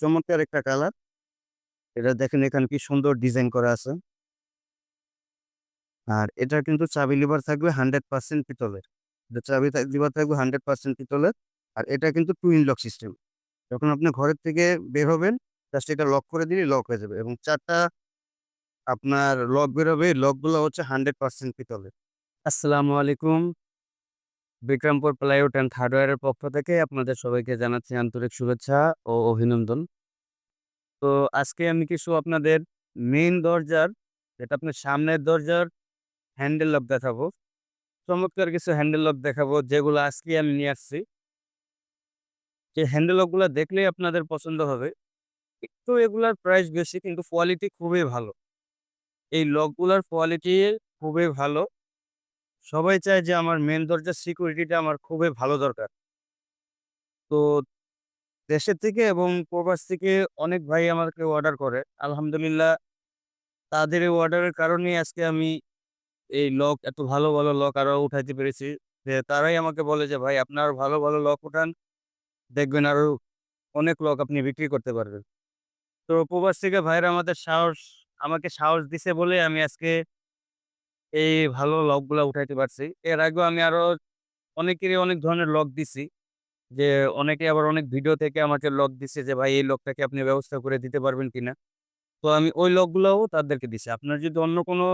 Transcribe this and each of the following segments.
চমৎকার একটা কালার। এটা দেখেন এখানে কি সুন্দর ডিজাইন করা আছে। আর এটা কিন্তু চাবি লিভার থাকবে হান্ড্রেড পার্সেন্ট পিতলের। এটা চাবি লিভার থাকবে হান্ড্রেড পার্সেন্ট পিতলের। আর এটা কিন্তু টুইন লক সিস্টেম। যখন আপনি ঘরের থেকে বের হবেন, জাস্ট এটা লক করে দিলে লক হয়ে যাবে। এবং চারটা আপনার লক বেরোবে লকগুলো হচ্ছে হান্ড্রেড পার্সেন্ট পিতলের। আসসালামু আলাইকুম। বিক্রমপুর প্লাইউড অ্যান্ড হার্ডওয়্যারের পক্ষ থেকে আপনাদের সবাইকে জানাচ্ছি আন্তরিক শুভেচ্ছা ও অভিনন্দন। তো আজকে আমি কিছু আপনাদের মেইন দরজার, যেটা আপনার সামনের দরজার হ্যান্ডেল লক দেখাবো। চমৎকার কিছু হ্যান্ডেল লক দেখাবো, যেগুলো আজকে আমি নিয়ে আসছি। যে হ্যান্ডেল লকগুলো দেখলেই আপনাদের পছন্দ হবে। একটু এগুলার প্রাইস বেশি, কিন্তু কোয়ালিটি খুবই ভালো। এই লকগুলার কোয়ালিটি খুবই ভালো। সবাই চায় যে আমার মেন দরজার সিকিউরিটিটা আমার খুবই ভালো দরকার। তো দেশের থেকে এবং প্রবাস থেকে অনেক ভাই আমাকে অর্ডার করে। আলহামদুলিল্লাহ, তাদের এই অর্ডারের কারণেই আজকে আমি এই লক এত ভালো ভালো লক আরও উঠাইতে পেরেছি। যে তারাই আমাকে বলে যে, ভাই আপনার ভালো ভালো লক উঠান, দেখবেন আরও অনেক লক আপনি বিক্রি করতে পারবেন। তো প্রবাস থেকে ভাইরা আমাদের সাহস, আমাকে সাহস দিছে বলে আমি আজকে এই ভালো লকগুলা উঠাইতে পারছি। এর আগেও আমি আরও অনেকেরই অনেক ধরনের লক দিছি, যে অনেকে আবার অনেক ভিডিও থেকে আমাকে লক দিছে যে, ভাই, এই লকটাকে আপনি ব্যবস্থা করে দিতে পারবেন কিনা? তো আমি ওই লকগুলোও তাদেরকে দিছি। আপনার যদি অন্য কোনো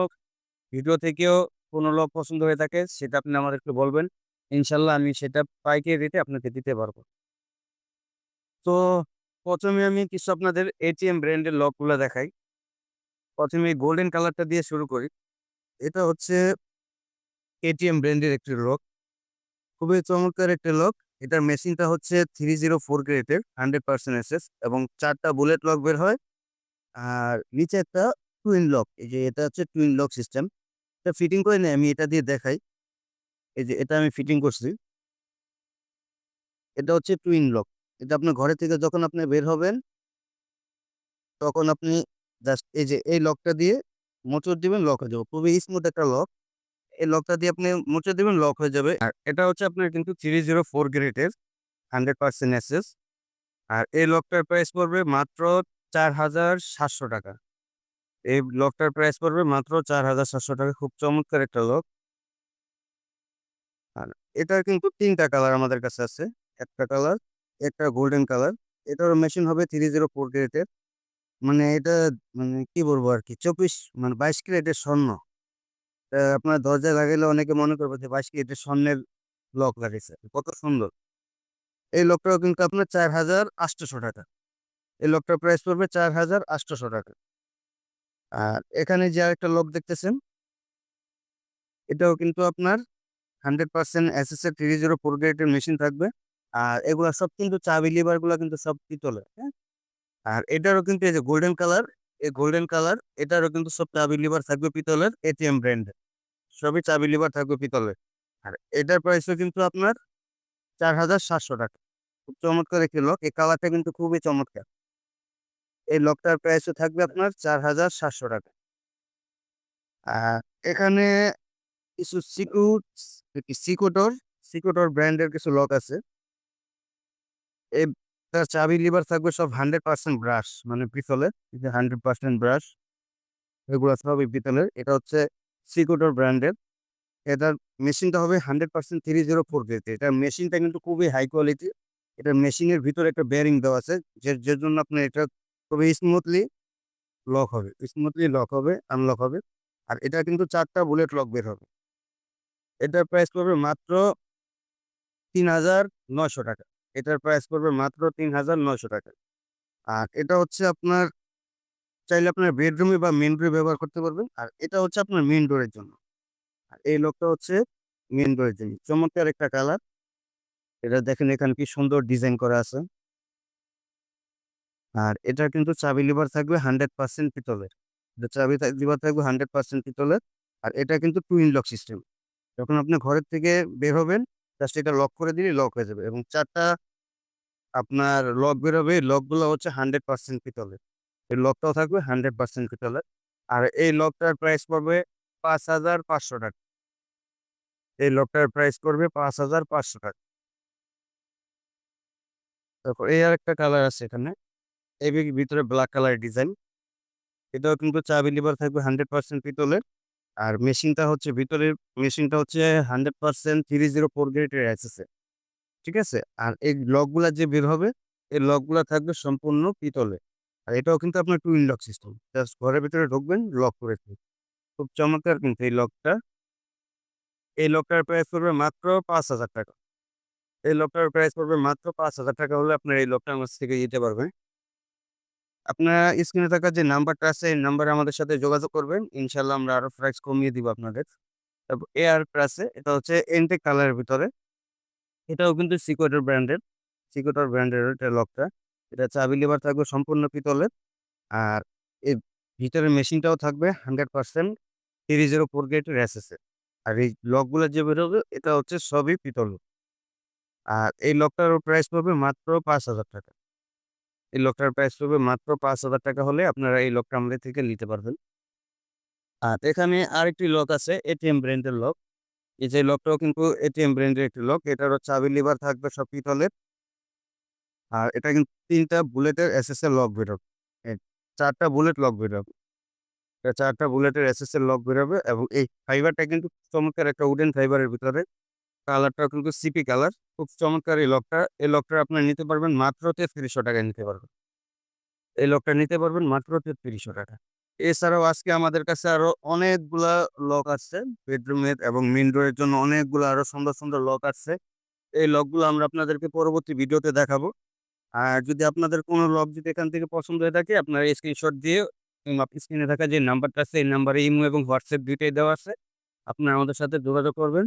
ভিডিও থেকেও কোনো লক পছন্দ হয়ে থাকে, সেটা আপনি আমার একটু বলবেন। ইনশাল্লাহ আমি সেটা পাইকারি রেটে আপনাকে দিতে পারব। তো প্রথমে আমি কিছু আপনাদের এটিএম ব্র্যান্ডের লকগুলো দেখাই। প্রথমে গোল্ডেন কালারটা দিয়ে শুরু করি। এটা হচ্ছে এটিএম ব্র্যান্ডের একটি লক। খুবই চমৎকার একটি লক। এটার মেশিনটা হচ্ছে থ্রি জিরো ফোর গ্রেডের, হান্ড্রেড পার্সেন্ট এসএস এবং চারটা বুলেট লক বের হয়। আর নিচে একটা টুইন লক, এই যে এটা হচ্ছে টুইন লক সিস্টেম। এটা ফিটিং করে নেই, আমি এটা দিয়ে দেখাই। এই যে এটা আমি ফিটিং করছি। এটা হচ্ছে টুইন লক। এটা আপনার ঘরে থেকে যখন আপনি বের হবেন, তখন আপনি জাস্ট এই যে এই লকটা দিয়ে মোচড় দিবেন লক হয়ে যাবে। খুবই স্মুথ একটা লক এই লকটা দিয়ে আপনি মোচড় দিবেন লক হয়ে যাবে। আর এটা হচ্ছে আপনার কিন্তু থ্রি জিরো ফোর গ্রেডের হান্ড্রেড পার্সেন্ট এসএস আর এই লকটার প্রাইস পড়বে মাত্র চার হাজার সাতশো টাকা। এই লকটার প্রাইস পড়বে মাত্র চার হাজার সাতশো টাকা। খুব চমৎকার একটা লক আর এটার কিন্তু তিনটা কালার আমাদের কাছে আছে। একটা কালার একটা গোল্ডেন কালার এটার মেশিন হবে থ্রি জিরো ফোর গ্রেডের মানে এটা মানে কি বলব আর কি চব্বিশ মানে বাইশ ক্যারেটের স্বর্ণ। তা আপনার দরজায় লাগাইলে অনেকে মনে করবে যে বাইশ ক্যারেটের স্বর্ণের লক লাগিয়েছে কত সুন্দর। এই লকটাও কিন্তু আপনার চার হাজার আটশোশো টাকা। এই লকটার প্রাইস পড়বে চার হাজার আটশোশো টাকা। আর এখানে যে আরেকটা লক দেখতেছেন, এটাও কিন্তু আপনার হান্ড্রেড পার্সেন্ট এস এর থ্রি জিরো ফোর গ্রেডের মেশিন থাকবে। আর এগুলা সব কিন্তু চাবি লিভারগুলা কিন্তু সব পিতলের হ্যাঁ? আর এটারও কিন্তু এই যে গোল্ডেন কালার এই গোল্ডেন কালার এটারও কিন্তু সব চাবি লিভার থাকবে পিতলের এটিএম ব্র্যান্ড সবই চাবি লিভার থাকবে পিতলের। আর এটার প্রাইসও কিন্তু আপনার চার হাজার সাতশো টাকা। খুব চমৎকার একটি লক এই কালারটা কিন্তু খুবই চমৎকার। এই লকটার প্রাইসও থাকবে আপনার চার হাজার সাতশো টাকা। আর এখানে কিছু সিকুট সিকুটর সিকুটর ব্র্যান্ডের কিছু লক আছে। এই তার চাবি লিভার থাকবে সব হান্ড্রেড পার্সেন্ট ব্রাশ মানে পিতলের হান্ড্রেড পার্সেন্ট ব্রাশ। এগুলো সবই পিতলের, এটা হচ্ছে সিকুটর ব্র্যান্ডের। এটার মেশিনটা হবে hundred percent three zero four grade এটার মেশিনটা কিন্তু খুবই হাই কোয়ালিটি এটা মেশিনের ভিতরে একটা বেয়ারিং দেওয়া আছে, যে যে জন্য আপনার এটা খুবই স্মুথলি লক হবে। স্মুথলি লক হবে আনলক হবে, আর এটা কিন্তু চারটা বুলেট লক বের হবে। এটার প্রাইস পড়বে মাত্র তিন হাজার নয়শো টাকা। এটার প্রাইস পড়বে মাত্র তিন হাজার নয়শো টাকা। আর এটা হচ্ছে আপনার, চাইলে আপনার বেডরুমে বা মেন ডোরে ব্যবহার করতে পারবেন। আর এটা হচ্ছে আপনার মেন ডোরের জন্য। আর এই লোকটা হচ্ছে মেন ডোরের জন্য। চমৎকার একটা কালার এটা দেখেন এখানে কি সুন্দর ডিজাইন করা আছে। আর এটা কিন্তু চাবি লিভার থাকবে হান্ড্রেড পার্সেন্ট পিতলের। চাবি লিভার থাকবে হান্ড্রেড পার্সেন্ট পিতলের। আর এটা কিন্তু টুইন লক সিস্টেম যখন আপনি ঘরের থেকে বের হবেন জাস্ট এটা লক করে দিলে লক হয়ে যাবে এবং চারটা আপনার লক বেরোবে লকগুলো হচ্ছে হান্ড্রেড পার্সেন্ট পিতলের এই লকটাও থাকবে হান্ড্রেড পার্সেন্ট পিতলের আর এই লকটার প্রাইস পড়বে পাঁচ হাজার পাঁচশো টাকা এই লকটার প্রাইস করবে পাঁচ হাজার পাঁচশো টাকা তারপর এই আর একটা কালার আছে এখানে। এই ভিতরে ব্ল্যাক কালারের ডিজাইন। এটাও কিন্তু চাবি লিভার থাকবে 100% পিতলের। আর মেশিনটা হচ্ছে ভিতরের মেশিনটা হচ্ছে হান্ড্রেড পার্সেন্ট 100% 304 গ্রেডের এসএসএ। ঠিক আছে? আর এই লকগুলা যে বের হবে, এই লকগুলা থাকবে সম্পূর্ণ পিতলে আর এটাও কিন্তু আপনার টুইন লক সিস্টেম। জাস্ট ঘরের ভিতরে ঢুকবেন, লক করে। খুব চমৎকার কিন্তু এই লকটা। এই লকটার প্রাইস পড়বে মাত্র ৳৫,০০০ এই লকটার প্রাইস পড়বে মাত্র ৳৫,০০০ হলে আপনার এই লকটা আমার থেকে নিতে পারবেন। আপনারা স্ক্রিনে থাকা যে নাম্বারটা আছে, এই নাম্বারে আমাদের সাথে যোগাযোগ করবেন। ইনশাল্লাহ আমরা আরও প্রাইস কমিয়ে দিব আপনাদের। তারপর আরেকটা আছে, এটা হচ্ছে এন্টেক কালারের ভিতরে। এটাও কিন্তু সিকোয়েটার ব্র্যান্ডের। সিকোয়েটার ব্র্যান্ডের এটা লকটা। এটা চাবি লিভার থাকবে সম্পূর্ণ পিতলের। আর এর ভিতরের মেশিনটাও থাকবে 100% 304 গ্রেডের এসএসএ। আর এই লকগুলা যে বেরোবে, এটা হচ্ছে সবই পিতল আর এই লকটার প্রাইস পড়বে মাত্র ৳৫,০০০ এই লকটার প্রাইস পড়বে মাত্র ৳৫,০০০ হলে আপনারা এই লকটা আমাদের থেকে নিতে পারবেন। আর এখানে আরেকটি লক আছে, এটিএম ব্র্যান্ডের লক। এই যে লকটাও কিন্তু এটিএম ব্র্যান্ডের একটি লক। এটারও চাবি লিভার থাকবে সব পিতলের। আর এটা কিন্তু ৩ টা বুলেটের এসএসএ লক বেরোবে। এ ৪ টা বুলেট লক বেরোবে। এটা ৪ টা বুলেটের এসএসএ লক বেরোবে এবং এই ফাইবারটা কিন্তু চমৎকার একটা উডেন ফাইবারের ভিতরে। কালারটাও কিন্তু সিপি কালার। খুব চমৎকার এই লকটা। এই লকটা আপনার নিতে পারবেন মাত্র ৳৩৩০০ নিতে পারবেন। এই লকটা নিতে পারবেন মাত্র ৳৩৩০০ এছাড়াও আজকে আমাদের কাছে আরও অনেকগুলা লক আছে। বেডরুমের এবং মেইন ডোরের জন্য অনেকগুলা আরও সুন্দর, সুন্দর লক আছে। এই লকগুলো আমরা আপনাদেরকে পরবর্তী ভিডিওতে দেখাবো। আর যদি আপনাদের কোনো লক যদি এখান থেকে পছন্দ হয়ে থাকে, আপনারা স্ক্রিনশট দিয়ে স্ক্রিনে থাকা যে নাম্বারটা আছে, এই নাম্বারে ইমো এবং হোয়াটসঅ্যাপ দুইটাই দেওয়া আছে। আপনারা আমাদের সাথে যোগাযোগ করবেন।